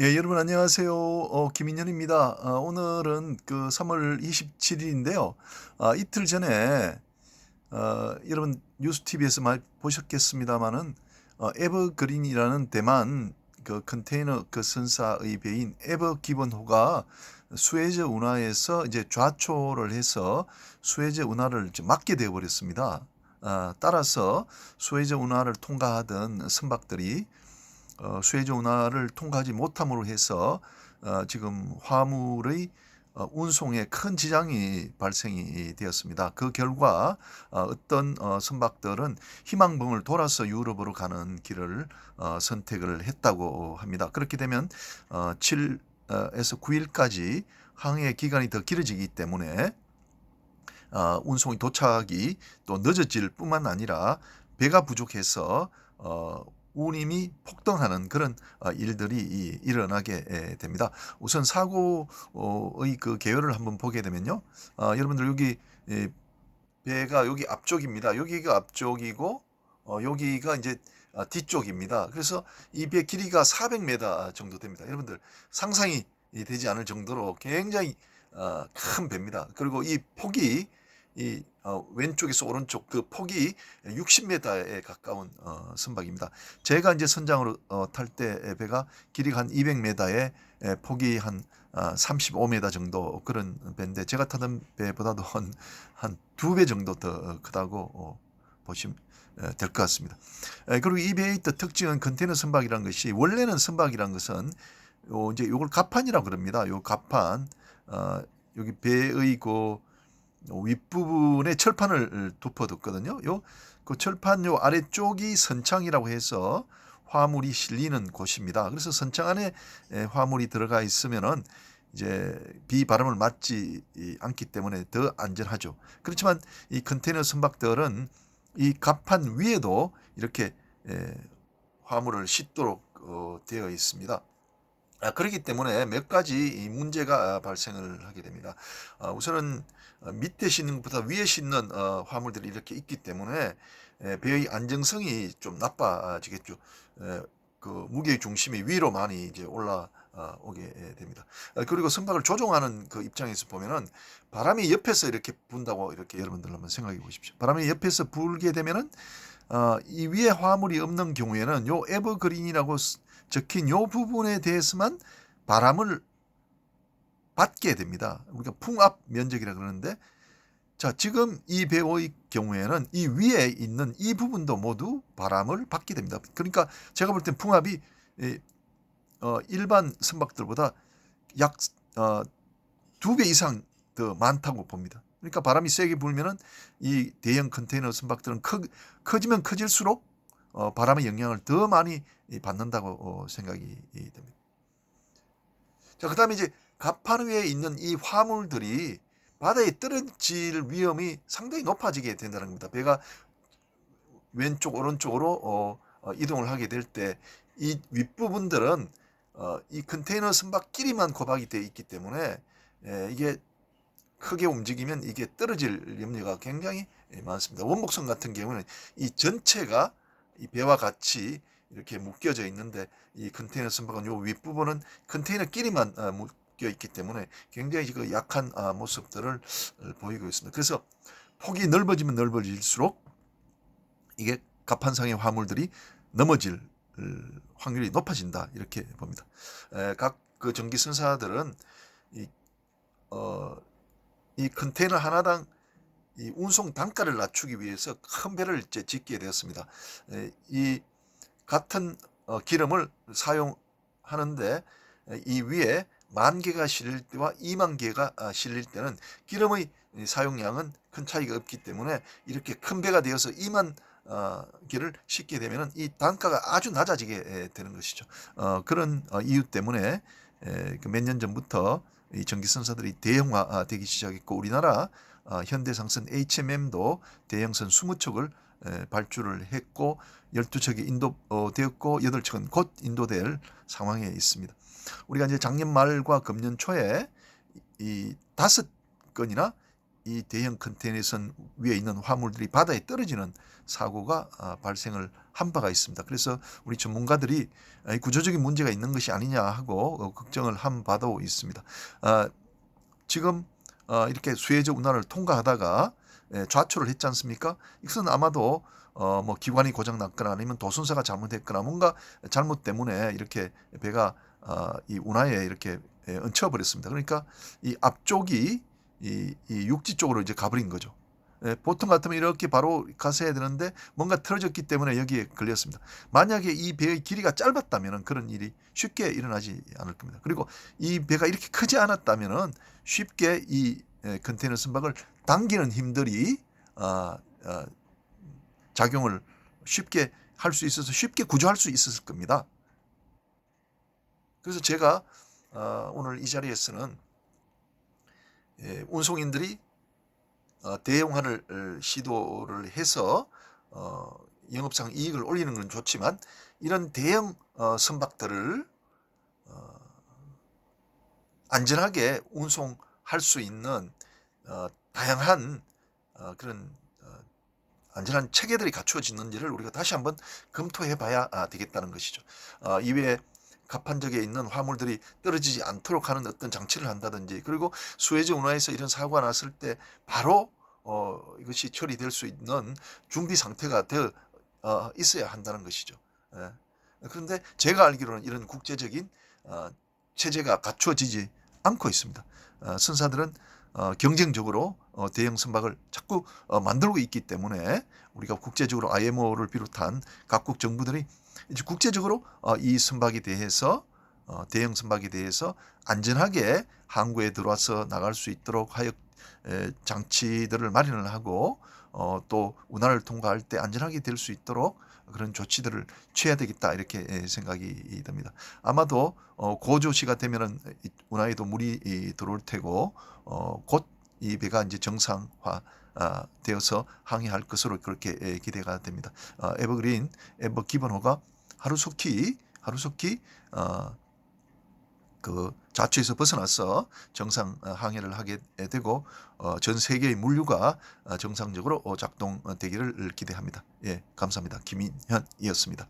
예, 여러분 안녕하세요. 어, 김인현입니다. 어, 오늘은 그 3월 27일인데요. 아, 이틀 전에 어, 여러분 뉴스 TV에서 많이 보셨겠습니다만은 어, 에버그린이라는 대만 그 컨테이너 그 선사의 배인 에버 기본호가 수에즈 운하에서 이제 좌초를 해서 수에즈 운하를 막게 되어 버렸습니다. 아, 따라서 수에즈 운하를 통과하던 선박들이 어, 수에즈 운하를 통과하지 못함으로 해서 어, 지금 화물의 어, 운송에 큰 지장이 발생이 되었습니다. 그 결과 어, 어떤 어, 선박들은 희망봉을 돌아서 유럽으로 가는 길을 어, 선택을 했다고 합니다. 그렇게 되면 어, 7에서 9일까지 항해 기간이 더 길어지기 때문에 어, 운송이 도착이 또 늦어질 뿐만 아니라 배가 부족해서 어, 운임이 폭등하는 그런 어, 일들이 이- 일어나게 에, 됩니다. 우선 사고의 그 개요를 한번 보게 되면요. 어, 여러분들 여기 예, 배가 여기 앞쪽입니다. 여기가 앞쪽이고 어, 여기가 이제 아, 뒤쪽입니다. 그래서 이 배 길이가 400m 정도 됩니다. 여러분들 상상이 되지 않을 정도로 굉장히 어, 큰 배입니다. 그리고 이 폭이 이 어, 왼쪽에서 오른쪽 그 폭이 60m에 가까운 어, 선박입니다. 제가 이제 선장으로 어, 탈때 배가 길이가 한 200m에 에, 폭이 한 아, 35m 정도 그런 배인데 제가 타던 배보다도 한한두 배 정도 더 크다고 어, 보시면 될 것 같습니다. 에, 그리고 이 배의 또 특징은 컨테이너 선박이라는 것이 원래는 선박이라는 것은 요 이제 요걸 갑판이라고 그럽니다. 요 갑판 어, 여기 배의 그 윗부분에 철판을 덮어뒀거든요. 요 그 철판 요 아래쪽이 선창이라고 해서 화물이 실리는 곳입니다. 그래서 선창 안에 에, 화물이 들어가 있으면은 이제 비 바람을 맞지 않기 때문에 더 안전하죠. 그렇지만 이 컨테이너 선박들은 이 갑판 위에도 이렇게 에, 화물을 싣도록 어, 되어 있습니다. 아, 그렇기 때문에 몇 가지 이 문제가 발생을 하게 됩니다. 아, 우선은 어, 밑에 싣는 것보다 위에 싣는 어, 화물들이 이렇게 있기 때문에 에, 배의 안정성이 좀 나빠지겠죠. 에, 그 무게의 중심이 위로 많이 이제 올라 어, 오게 됩니다. 아, 그리고 선박을 조종하는 그 입장에서 보면은 바람이 옆에서 이렇게 분다고 이렇게 여러분들 한번 생각해 보십시오. 바람이 옆에서 불게 되면은 어, 이 위에 화물이 없는 경우에는 요 에버그린이라고 쓰- 적힌 요 부분에 대해서만 바람을 받게 됩니다. 우리가 풍압 면적이라 그러는데 자 지금 이 배의 경우에는 이 위에 있는 이 부분도 모두 바람을 받게 됩니다. 그러니까 제가 볼 땐 풍압이 이, 어, 일반 선박들보다 약 어, 두배 이상 더 많다고 봅니다. 그러니까 바람이 세게 불면은 이 대형 컨테이너 선박들은 커, 커지면 커질수록 어, 바람의 영향을 더 많이 이, 받는다고 어, 생각이 이, 됩니다. 자, 그다음에 이제 갑판 위에 있는 이 화물들이 바다에 떨어질 위험이 상당히 높아지게 된다는 겁니다. 배가 왼쪽 오른쪽으로 어, 어, 이동을 하게 될 때 이 윗부분들은 어, 이 컨테이너 선박끼리만 고박이 되어 있기 때문에 에, 이게 크게 움직이면 이게 떨어질 염려가 굉장히 예, 많습니다. 원목선 같은 경우는 이 전체가 이 배와 같이 이렇게 묶여져 있는데 이 컨테이너 선박은 요 윗부분은 컨테이너끼리만 어, 묶여 있기 때문에 굉장히 그 약한 아, 모습들을 어, 보이고 있습니다. 그래서 폭이 넓어지면 넓어질수록 이게 갑판상의 화물들이 넘어질 어, 확률이 높아진다 이렇게 봅니다. 각 그 전기 선사들은 이, 어, 이 컨테이너 하나당 이 운송 단가를 낮추기 위해서 큰 배를 이제 짓게 되었습니다. 에, 이 같은 어, 기름을 사용하는데 에, 이 위에 만 개가 실릴 때와 2만 개가 아, 실릴 때는 기름의 이 사용량은 큰 차이가 없기 때문에 이렇게 큰 배가 되어서 2만 어, 개를 싣게 되면은 이 단가가 아주 낮아지게 에, 되는 것이죠. 어, 그런 어, 이유 때문에 그몇년 전부터 이 전기선사들이 대형화되기 시작했고 우리나라 어, 현대상선 HMM도 대형선 20척을 에, 발주를 했고 12척이 인도되었고 8척은 곧 인도될 상황에 있습니다. 우리가 이제 작년 말과 금년 초에 이 다섯 건이나 이 대형 컨테이너선 위에 있는 화물들이 바다에 떨어지는 사고가 아, 발생을 한 바가 있습니다. 그래서 우리 전문가들이 구조적인 문제가 있는 것이 아니냐 하고 어, 걱정을 한 바도 있습니다. 아, 지금 어, 이렇게 수해저 운하를 통과하다가 예, 좌초를 했지 않습니까? 이것은 아마도 어, 뭐 기관이 고장 났거나 아니면 도순사가 잘못했거나 뭔가 잘못 때문에 이렇게 배가 어, 이 운하에 이렇게 예, 얹혀 버렸습니다. 그러니까 이 앞쪽이 이, 이 육지 쪽으로 이제 가버린 거죠. 예, 보통 같으면 이렇게 바로 가서야 되는데 뭔가 틀어졌기 때문에 여기에 걸렸습니다. 만약에 이 배의 길이가 짧았다면 그런 일이 쉽게 일어나지 않을 겁니다. 그리고 이 배가 이렇게 크지 않았다면 쉽게 이 예, 컨테이너 선박을 당기는 힘들이 아, 아, 작용을 쉽게 할 수 있어서 쉽게 구조할 수 있었을 겁니다. 그래서 제가 어, 오늘 이 자리에서는 예, 운송인들이 어, 대형화를 어, 시도를 해서 어, 영업상 이익을 올리는 건 좋지만 이런 대형 어, 선박들을 어, 안전하게 운송할 수 있는 어, 다양한 어, 그런 어, 안전한 체계들이 갖추어지는지를 우리가 다시 한번 검토해 봐야 아, 되겠다는 것이죠. 어, 이외에 갑판적에 있는 화물들이 떨어지지 않도록 하는 어떤 장치를 한다든지 그리고 수해저 운하에서 이런 사고가 났을 때 바로 어, 이것이 처리될 수 있는 준비 상태가 더 어, 있어야 한다는 것이죠. 예. 그런데 제가 알기로는 이런 국제적인 어, 체제가 갖추어지지 않고 있습니다. 어, 선사들은 어, 경쟁적으로 어, 대형 선박을 자꾸 어, 만들고 있기 때문에 우리가 국제적으로 IMO를 비롯한 각국 정부들이 이제 국제적으로 어, 이 선박에 대해서 어, 대형 선박에 대해서 안전하게 항구에 들어와서 나갈 수 있도록 하여 에, 장치들을 마련을 하고 어, 또 운하를 통과할 때 안전하게 될 수 있도록 그런 조치들을 취해야 되겠다 이렇게 에, 생각이 듭니다. 아마도 어, 고조시가 되면은 이 운하에도 물이 이, 들어올 테고 어, 곧이 배가 이제 정상화 아, 되어서 항해할 것으로 그렇게 에, 기대가 됩니다. 어, 에버그린 에버 기본호가 하루속히 하루속히 어, 그 자취에서 벗어나서 정상 어, 항해를 하게 되고 어, 전 세계의 물류가 어, 정상적으로 어, 작동되기를 기대합니다. 예, 감사합니다. 김인현이었습니다.